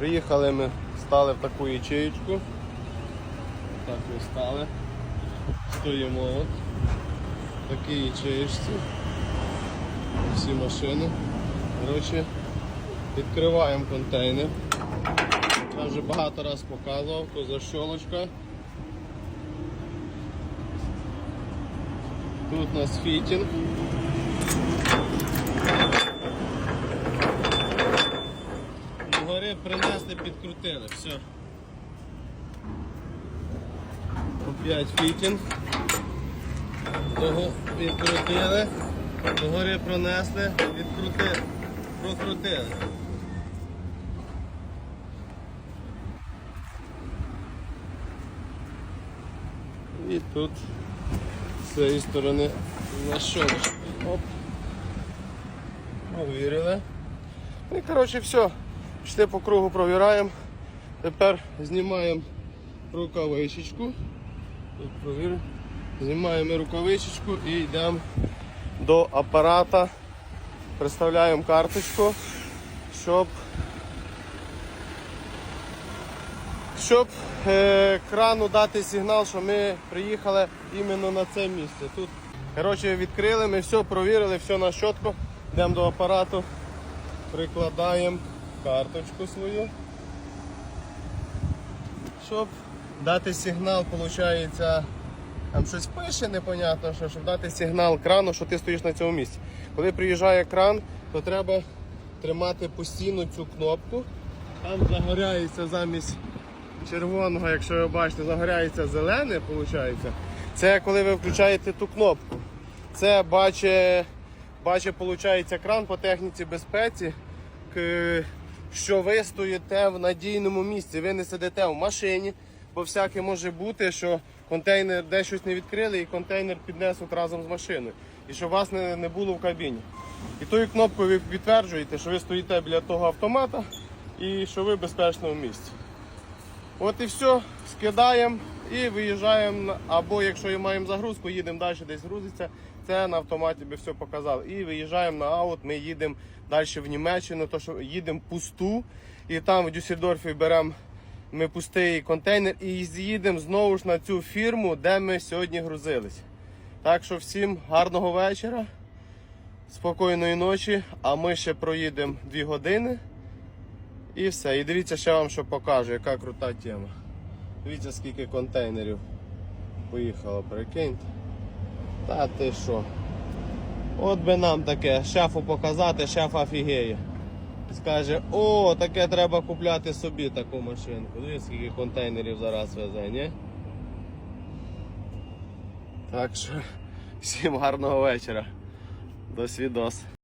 Приїхали ми, стали в таку ячеєчку. Так ми стали. Стоїмо от. В такій ячеєчці. Всі машини. Коротше, відкриваємо контейнер. Я вже багато раз показував, то защолочка. Тут у нас фітінг. Гори принесли, підкрутили, все. Опять фітінг. Того відкрутили, догори пронесли, відкрутили, прокрутили. І тут з цієї сторони на щолочку. Оп. Повірили. Ну і коротше все. Пішли по кругу провіраємо. Тепер знімаємо рукавичечку. Знімаємо рукавичечку і йдемо до апарата. Представляємо карточку, щоб щоб е, крану дати сигнал, що ми приїхали іменно на це місце. Тут коротше, відкрили, ми все провірили, все на щотку. Йдемо до апарату, прикладаємо карточку свою, щоб дати сигнал, виходить, там щось пише, непонятно, що, щоб дати сигнал крану, що ти стоїш на цьому місці. Коли приїжджає кран, то треба тримати постійно цю кнопку. Там загоряється замість червоного, якщо ви бачите, загоряється зелене, виходить. Це коли ви включаєте ту кнопку. Це бачить, бачить виходить, кран по техніці безпеці, що ви стоїте в надійному місці. Ви не сидите в машині, бо всяке може бути, що контейнер де щось не відкрили і контейнер піднесуть разом з машиною. І щоб вас не, не було в кабіні. І тою кнопкою ви підтверджуєте, що ви стоїте біля того автомата і що ви безпечно в місці. От і все, скидаємо і виїжджаємо. Або якщо маємо загрузку, їдемо далі, десь грузиться. Це на автоматі би все показало. І виїжджаємо на аут, ми їдемо далі в Німеччину, то що їдемо пусту. І там в Дюссельдорфі беремо ми пустий контейнер і з'їдемо знову ж на цю фірму, де ми сьогодні грузились. Так що всім гарного вечора, спокійної ночі, а ми ще проїдемо 2 години. І все. І дивіться, ще вам що покажу, яка крута тема. Дивіться, скільки контейнерів поїхало, прикиньте. Та ти що? От би нам таке, шефу показати, шеф офігеє. Скаже, о, таке треба купляти собі таку машинку. Дивіться, скільки контейнерів зараз везе, ні? Так що, всім гарного вечора. До свідос.